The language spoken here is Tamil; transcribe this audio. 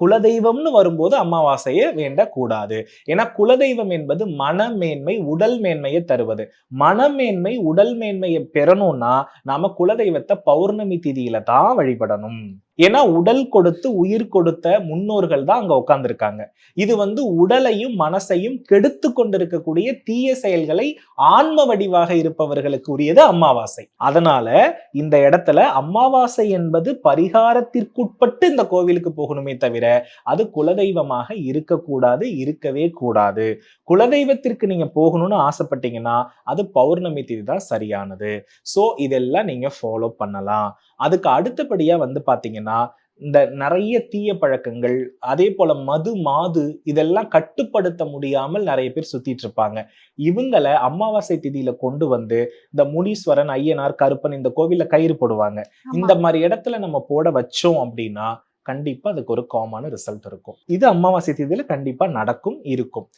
குலதெய்வம்னு வரும்போது அமாவாசையை வேண்டக்கூடாது. ஏன்னா குலதெய்வம் என்பது மனமேன்மை உடல் மேன்மையை தருவது. மனமேன்மை உடல் மேன்மையை பெறணும்னா நாம குலதெய்வத்தை பௌர்ணமி திதியில தான் வழிபடணும். ஏன்னா உடல் கொடுத்து உயிர் கொடுத்த முன்னோர்கள் தான் அங்க உட்கார்ந்துருக்காங்க இது வந்து உடலையும் மனசையும் கெடுத்து கொண்டிருக்கக்கூடிய தீய செயல்களை ஆன்ம வடிவாக இருப்பவர்களுக்கு உரியது அமாவாசை அதனால இந்த இடத்துல அமாவாசை என்பது பரிகாரத்திற்குட்பட்டு இந்த கோவிலுக்கு போகணுமே தவிர அது குலதெய்வமாக இருக்கக்கூடாது இருக்கவே கூடாது. குலதெய்வத்திற்கு நீங்க போகணும்னு ஆசைப்பட்டீங்கன்னா அது பௌர்ணமி தேதி தான் சரியானது. ஸோ இதெல்லாம் நீங்க ஃபாலோ பண்ணலாம். அதுக்கு அடுத்தபடியா வந்து பாத்தீங்கன்னா இந்த நிறைய தீய பழக்கங்கள் அதே போல மது மாது இதெல்லாம் கட்டுப்படுத்த முடியாமல் நிறைய பேர் சுத்திட்டு இருப்பாங்க. இவங்களை அமாவாசை திதியில கொண்டு வந்து இந்த முனீஸ்வரன் ஐயனார் கருப்பன் இந்த கோவில்ல கயிறு போடுவாங்க. இந்த மாதிரி இடத்துல நம்ம போட வச்சோம் அப்படின்னா கண்டிப்பா அதுக்கு ஒரு காமான ரிசல்ட் இருக்கும். இது அமாவாசை தேதியில கண்டிப்பா நடக்கும் இருக்கும்.